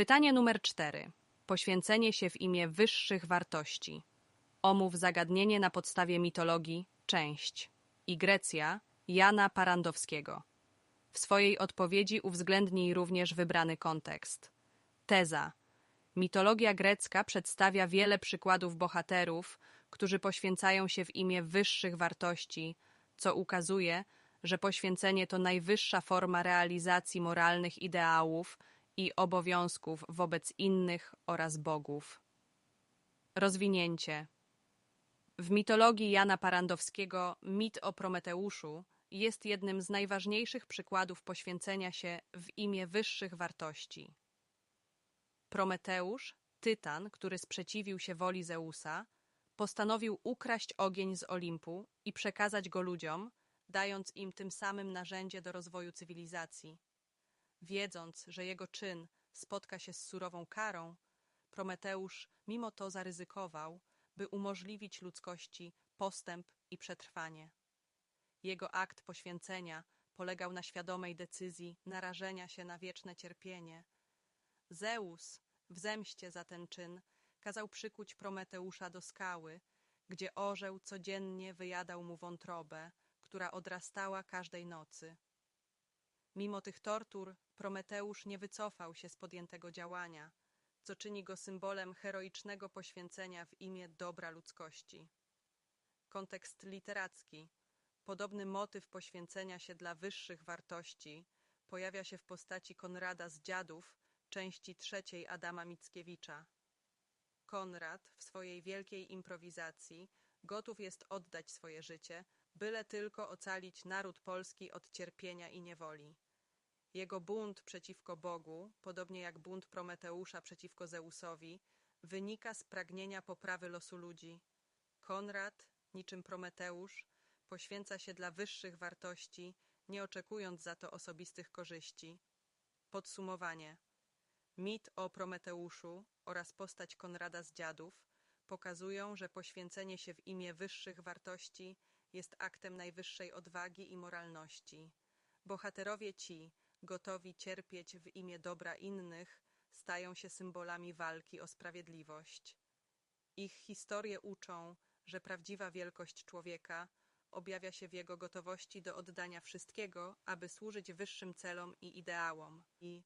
Pytanie numer cztery. Poświęcenie się w imię wyższych wartości. Omów zagadnienie na podstawie mitologii, część. I Grecja, Jana Parandowskiego. W swojej odpowiedzi uwzględnij również wybrany kontekst. Teza. Mitologia grecka przedstawia wiele przykładów bohaterów, którzy poświęcają się w imię wyższych wartości, co ukazuje, że poświęcenie to najwyższa forma realizacji moralnych ideałów i obowiązków wobec innych oraz bogów. Rozwinięcie. W mitologii Jana Parandowskiego mit o Prometeuszu jest jednym z najważniejszych przykładów poświęcenia się w imię wyższych wartości. Prometeusz, tytan, który sprzeciwił się woli Zeusa, postanowił ukraść ogień z Olimpu i przekazać go ludziom, dając im tym samym narzędzie do rozwoju cywilizacji. Wiedząc, że jego czyn spotka się z surową karą, Prometeusz mimo to zaryzykował, by umożliwić ludzkości postęp i przetrwanie. Jego akt poświęcenia polegał na świadomej decyzji narażenia się na wieczne cierpienie. Zeus, w zemście za ten czyn, kazał przykuć Prometeusza do skały, gdzie orzeł codziennie wyjadał mu wątrobę, która odrastała każdej nocy. Mimo tych tortur Prometeusz nie wycofał się z podjętego działania, co czyni go symbolem heroicznego poświęcenia w imię dobra ludzkości. Kontekst literacki. Podobny motyw poświęcenia się dla wyższych wartości pojawia się w postaci Konrada z Dziadów, części trzeciej Adama Mickiewicza. Konrad w swojej wielkiej improwizacji gotów jest oddać swoje życie, byle tylko ocalić naród polski od cierpienia i niewoli. Jego bunt przeciwko Bogu, podobnie jak bunt Prometeusza przeciwko Zeusowi, wynika z pragnienia poprawy losu ludzi. Konrad, niczym Prometeusz, poświęca się dla wyższych wartości, nie oczekując za to osobistych korzyści. Podsumowanie. Mit o Prometeuszu oraz postać Konrada z Dziadów pokazują, że poświęcenie się w imię wyższych wartości jest aktem najwyższej odwagi i moralności. Bohaterowie ci, gotowi cierpieć w imię dobra innych, stają się symbolami walki o sprawiedliwość. Ich historie uczą, że prawdziwa wielkość człowieka objawia się w jego gotowości do oddania wszystkiego, aby służyć wyższym celom i ideałom. I